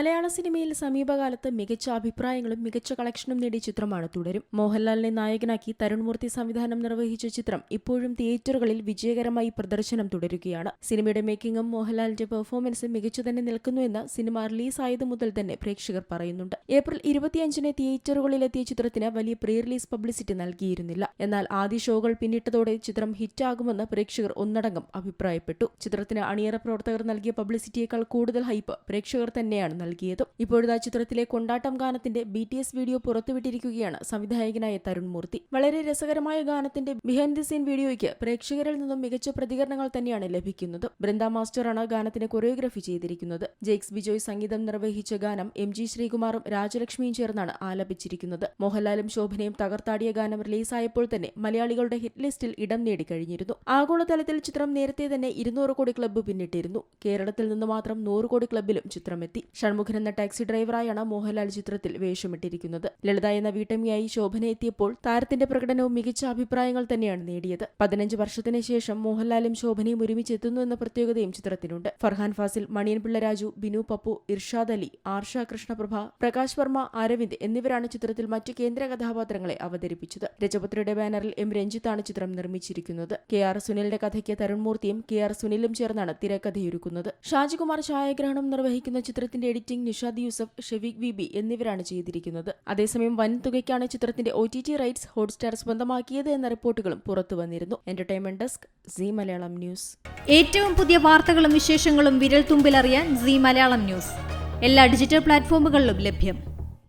മലയാള സിനിമയിൽ സമീപകാലത്ത് മികച്ച അഭിപ്രായങ്ങളും മികച്ച കളക്ഷനും നേടിയ ചിത്രമാണ് തുടരും. മോഹൻലാലിനെ നായകനാക്കി തരുൺമൂർത്തി സംവിധാനം നിർവഹിച്ച ചിത്രം ഇപ്പോഴും തിയേറ്ററുകളിൽ വിജയകരമായി പ്രദർശനം തുടരുകയാണ്. സിനിമയുടെ മേക്കിംഗും മോഹൻലാലിന്റെ പെർഫോമൻസും മികച്ചു തന്നെ നിൽക്കുന്നുവെന്ന് സിനിമ റിലീസായത് മുതൽ തന്നെ പ്രേക്ഷകർ പറയുന്നുണ്ട്. ഏപ്രിൽ ഇരുപത്തിയഞ്ചിന് തിയേറ്ററുകളിലെത്തിയ ചിത്രത്തിന് വലിയ പ്രീ റിലീസ് പബ്ലിസിറ്റി നൽകിയിരുന്നില്ല. എന്നാൽ ആദ്യ ഷോകൾ പിന്നിട്ടതോടെ ചിത്രം ഹിറ്റാകുമെന്ന് പ്രേക്ഷകർ ഒന്നടങ്കം അഭിപ്രായപ്പെട്ടു. ചിത്രത്തിന് അണിയറ പ്രവർത്തകർ നൽകിയ പബ്ലിസിറ്റിയേക്കാൾ കൂടുതൽ ഹൈപ്പ് പ്രേക്ഷകർ തന്നെയാണ് നൽകിയത്. ഇപ്പോഴത്തെ ചിത്രത്തിലെ കൊണ്ടാട്ടം ഗാനത്തിന്റെ ബി ടി എസ് വീഡിയോ പുറത്തുവിട്ടിരിക്കുകയാണ് സംവിധായകനായ തരുൺ മൂർത്തി. വളരെ രസകരമായ ഗാനത്തിന്റെ ബിഹൈൻഡ് ദി സീൻ വീഡിയോയ്ക്ക് പ്രേക്ഷകരിൽ നിന്നും മികച്ച പ്രതികരണങ്ങൾ തന്നെയാണ് ലഭിക്കുന്നത്. ബൃന്ദ മാസ്റ്ററാണ് ഗാനത്തിന് കൊറിയോഗ്രഫി ചെയ്തിരിക്കുന്നത്. ജെയ്ക്സ് ബിജോയ് സംഗീതം നിർവഹിച്ച ഗാനം എം ജി ശ്രീകുമാറും രാജലക്ഷ്മിയും ചേർന്നാണ് ആലപിച്ചിരിക്കുന്നത്. മോഹൻലാലും ശോഭനയും തകർത്താടിയ ഗാനം റിലീസായപ്പോൾ തന്നെ മലയാളികളുടെ ഹിറ്റ് ലിസ്റ്റിൽ ഇടം നേടിക്കഴിഞ്ഞിരുന്നു ആഗോളതലത്തിൽ ചിത്രം നേരത്തെ തന്നെ ഇരുന്നൂറ് കോടി ക്ലബ്ബ് പിന്നിട്ടിരുന്നു. കേരളത്തിൽ നിന്ന് മാത്രം നൂറ് കോടി ക്ലബ്ബിലും ചിത്രമെത്തി. ഷൺമുഖൻ എന്ന ടാക്സി ഡ്രൈവറായാണ് മോഹൻലാൽ ചിത്രത്തിൽ വേഷമിട്ടിരിക്കുന്നത്. ലളിത എന്ന വീട്ടമ്മയായി ശോഭന എത്തിയപ്പോൾ താരത്തിന്റെ പ്രകടനവും മികച്ച അഭിപ്രായങ്ങൾ തന്നെയാണ് നേടിയത്. പതിനഞ്ച് വർഷത്തിന് ശേഷം മോഹൻലാലും ശോഭനയും ഒരുമിച്ച് എത്തുന്നു എന്ന പ്രത്യേകതയും ചിത്രത്തിനുണ്ട്. ഫർഹാൻ ഫാസിൽ മണിയൻപിള്ള രാജു ബിനു പപ്പു ഇർഷാദ് അലി ആർഷ കൃഷ്ണപ്രഭ പ്രകാശ് വർമ്മ അരവിന്ദ് എന്നിവരാണ് ചിത്രത്തിൽ മറ്റ് കേന്ദ്ര കഥാപാത്രങ്ങളെ അവതരിപ്പിച്ചത്. രജപുത്രയുടെ ബാനറിൽ എം രഞ്ജിത്താണ് ചിത്രം നിർമ്മിച്ചിരിക്കുന്നത്. കെ ആർ സുനിലിന്റെ കഥയ്ക്ക് തരുൺമൂർത്തിയും കെ ആർ സുനിലും ചേർന്നാണ് തിരക്കഥയൊരുക്കുന്നത്. ഷാജികുമാർ ഛായാഗ്രഹണം നിർവഹിക്കുന്ന ചിത്രത്തിന്റെ എഡിറ്റിംഗ് നിഷാദ് യൂസഫ് ഷെഫീഖ് ബി എന്നിവരാണ് ചെയ്തിരിക്കുന്നത്. അതേസമയം വൻതുകയ്ക്കാണ് ചിത്രത്തിന്റെ O T T rights Hotstar സ്വന്തമാക്കിയത് എന്ന റിപ്പോർട്ടുകളും പുറത്തു വന്നിരുന്നു. Entertainment desk Zee Malayalam news. ഏറ്റവും പുതിയ വാർത്തകളും വിശേഷങ്ങളും വിരൽ തുമ്പിലറിയാൻ സി മലയാളം ന്യൂസ്. എല്ലാ ഡിജിറ്റൽ പ്ലാറ്റ്ഫോമുകളിലും ലഭ്യം.